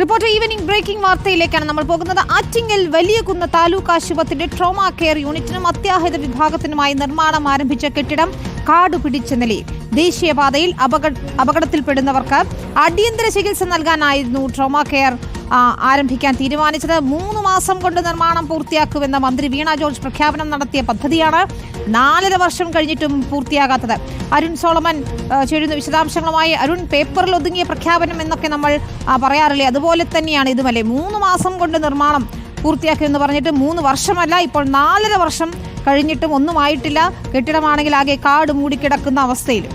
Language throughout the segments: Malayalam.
റിപ്പോർട്ടർ ഈവനിംഗ് ബ്രേക്കിംഗ് വാർത്തയിലേക്കാണ് നമ്മൾ പോകുന്നത്. ആറ്റിങ്ങൽ വലിയ കുന്ന് താലൂക്ക് ആശുപത്രിയുടെ ട്രോമ കെയർ യൂണിറ്റിനും അത്യാഹിത വിഭാഗത്തിനുമായി നിർമ്മാണം ആരംഭിച്ച കെട്ടിടം കാടു പിടിച്ച നിലയിൽ ദേശീയപാതയിൽ അപകട അപകടത്തിൽപ്പെടുന്നവർക്ക് അടിയന്തര ചികിത്സ നൽകാനായിരുന്നു ട്രോമ കെയർ ആരംഭിക്കാൻ തീരുമാനിച്ചത്. മൂന്ന് മാസം കൊണ്ട് നിർമ്മാണം പൂർത്തിയാക്കുമെന്ന മന്ത്രി വീണ ജോർജ് പ്രഖ്യാപനം നടത്തിയ പദ്ധതിയാണ് നാലര വർഷം കഴിഞ്ഞിട്ടും പൂർത്തിയാകാത്തത്. അരുൺ സോളമൻ ചേരുന്ന വിശദാംശങ്ങളുമായി അരുൺ പേപ്പറിൽ ഒതുങ്ങിയ പ്രഖ്യാപനം എന്നൊക്കെ നമ്മൾ പറയാറില്ലേ? അതുപോലെ തന്നെയാണ് ഇതുമല്ലേ? മൂന്ന് മാസം കൊണ്ട് നിർമ്മാണം പൂർത്തിയാക്കുമെന്ന് പറഞ്ഞിട്ട് മൂന്ന് വർഷമല്ല ഇപ്പോൾ നാലര വർഷം കഴിഞ്ഞിട്ടും ഒന്നും ആയിട്ടില്ല. കെട്ടിടമാണെങ്കിൽ ആകെ കാട് മൂടിക്കിടക്കുന്ന അവസ്ഥയിൽ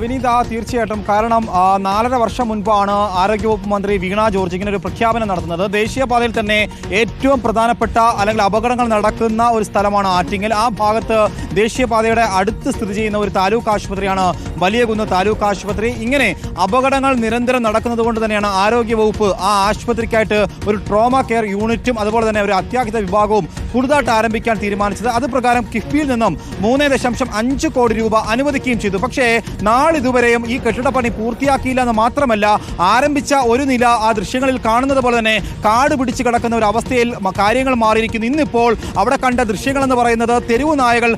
വിനീത തീർച്ചയായിട്ടും. കാരണം നാലര വർഷം മുൻപാണ് ആരോഗ്യവകുപ്പ് മന്ത്രി വീണ ജോർജ് ഇങ്ങനെ ഒരു പ്രഖ്യാപനം നടത്തുന്നത്. ദേശീയപാതയിൽ തന്നെ ഏറ്റവും പ്രധാനപ്പെട്ട അല്ലെങ്കിൽ അപകടങ്ങൾ നടക്കുന്ന ഒരു സ്ഥലമാണ് ആറ്റിങ്ങൽ. ആ ഭാഗത്ത് ദേശീയപാതയുടെ അടുത്ത് സ്ഥിതി ചെയ്യുന്ന ഒരു താലൂക്ക് ആശുപത്രിയാണ് വലിയകുന്ന് താലൂക്ക് ആശുപത്രി. ഇങ്ങനെ അപകടങ്ങൾ നിരന്തരം നടക്കുന്നത് കൊണ്ട് തന്നെയാണ് ആരോഗ്യവകുപ്പ് ആ ആശുപത്രിക്കായിട്ട് ഒരു ട്രോമ കെയർ യൂണിറ്റും അതുപോലെ തന്നെ ഒരു അത്യാഹിത വിഭാഗവും പുതുതായിട്ട് ആരംഭിക്കാൻ തീരുമാനിച്ചത്. അത് പ്രകാരം കിഫ്ബിയിൽ നിന്നും മൂന്ന് ദശാംശം അഞ്ച് കോടി രൂപ അനുവദിക്കുകയും ചെയ്തു. പക്ഷേ നാളിതുവരെയും ഈ കെട്ടിടപ്പണി പൂർത്തിയാക്കിയില്ല എന്ന് മാത്രമല്ല ആരംഭിച്ച ഒരു നില ആ ദൃശ്യങ്ങളിൽ കാണുന്നത് പോലെ തന്നെ കാട് പിടിച്ച് കിടക്കുന്ന ഒരു അവസ്ഥയിൽ കാര്യങ്ങൾ മാറിയിരിക്കുന്നു. ഇന്നിപ്പോൾ അവിടെ കണ്ട ദൃശ്യങ്ങൾ എന്ന് പറയുന്നത് തെരുവ് നായകൾ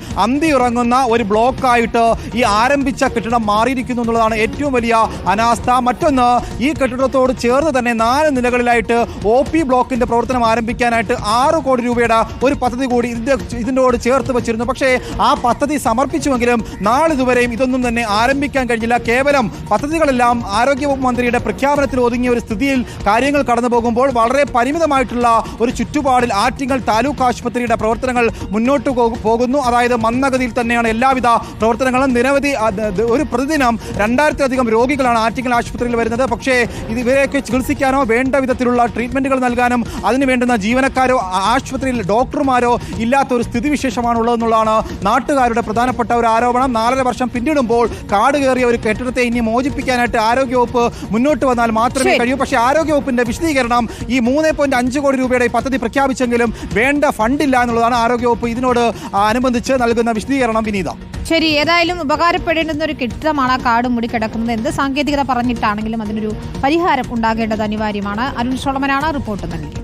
ഉറങ്ങുന്ന ഒരു ബ്ലോക്കായിട്ട് ഈ ആരംഭിച്ച കെട്ടിടം മാറിയിരിക്കുന്നു എന്നുള്ളതാണ് ഏറ്റവും വലിയ അനാസ്ഥ. മറ്റൊന്ന് ഈ കെട്ടിടത്തോട് ചേർന്ന് തന്നെ നാല് നിലകളിലായിട്ട് ഒ പി ബ്ലോക്കിന്റെ പ്രവർത്തനം ആരംഭിക്കാനായിട്ട് ആറ് കോടി രൂപയുടെ ഒരു പദ്ധതി കൂടി ഇതിന്റെ ഇതിനോട് ചേർത്ത് വെച്ചിരുന്നു. പക്ഷേ ആ പദ്ധതി സമർപ്പിച്ചുവെങ്കിലും നാളിതുവരെയും ഇതൊന്നും തന്നെ ആരംഭിക്കാൻ കഴിഞ്ഞില്ല. കേവലം പദ്ധതികളെല്ലാം ആരോഗ്യവകുപ്പ് മന്ത്രിയുടെ പ്രഖ്യാപനത്തിൽ ഒതുങ്ങിയ ഒരു സ്ഥിതിയിൽ കാര്യങ്ങൾ കടന്നു പോകുമ്പോൾ വളരെ പരിമിതമായിട്ടുള്ള ഒരു ചുറ്റുപാടിൽ ആറ്റിങ്ങൽ താലൂക്ക് ആശുപത്രിയുടെ പ്രവർത്തനങ്ങൾ മുന്നോട്ട് പോകു- പോകുന്നു. അതായത് മന്ദഗതിയിൽ തന്നെയാണ് എല്ലാവിധ പ്രവർത്തനങ്ങളും. നിരവധി ഒരു പ്രതിദിനം രണ്ടായിരത്തിലധികം രോഗികളാണ് ആറ്റിങ്ങൽ ആശുപത്രിയിൽ വരുന്നത്. പക്ഷേ ഇത് ഇവരെയൊക്കെ ചികിത്സിക്കാനോ വേണ്ട വിധത്തിലുള്ള ട്രീറ്റ്മെന്റുകൾ നൽകാനും അതിന് വേണ്ടുന്ന ജീവനക്കാരോ ആശുപത്രിയിൽ ഡോക്ടർമാരോ ഇല്ലാത്ത ഒരു സ്ഥിതിവിശേഷമാണ് ഉള്ളതെന്നുള്ളതാണ് നാട്ടുകാരുടെ പ്രധാനപ്പെട്ട ഒരു ആരോപണം. നാലര വർഷം പിന്നിടുമ്പോൾ കാട് കയറിയ ഒരു കെട്ടിടത്തെ ഇനി മോചിപ്പിക്കാനായിട്ട് ആരോഗ്യവകുപ്പ് മുന്നോട്ട് വന്നാൽ മാത്രമേ കഴിയൂ. പക്ഷേ ആരോഗ്യവകുപ്പിന്റെ വിശദീകരണം ഈ മൂന്ന് പോയിന്റ് അഞ്ച് കോടി രൂപയുടെ ഈ പദ്ധതി പ്രഖ്യാപിച്ചെങ്കിലും വേണ്ട ഫണ്ടില്ല എന്നുള്ളതാണ് ആരോഗ്യവകുപ്പ് ഇതിനോട് അനുബന്ധിച്ച് നൽകുന്ന വിശദീകരണം. വിനീത. ശരി ഏതായാലും ഉപകാരപ്പെടേണ്ടുന്ന ഒരു കെട്ടിടമാണ് ആ കാട് മുടി കിടക്കുന്നത് എന്ത് സാങ്കേതികത പറഞ്ഞിട്ടാണെങ്കിലും അതിനൊരു പരിഹാരം ഉണ്ടാകേണ്ടത് അനിവാര്യമാണ്. അരുൺ സോളമനാണ് റിപ്പോർട്ട് നൽകിയത്.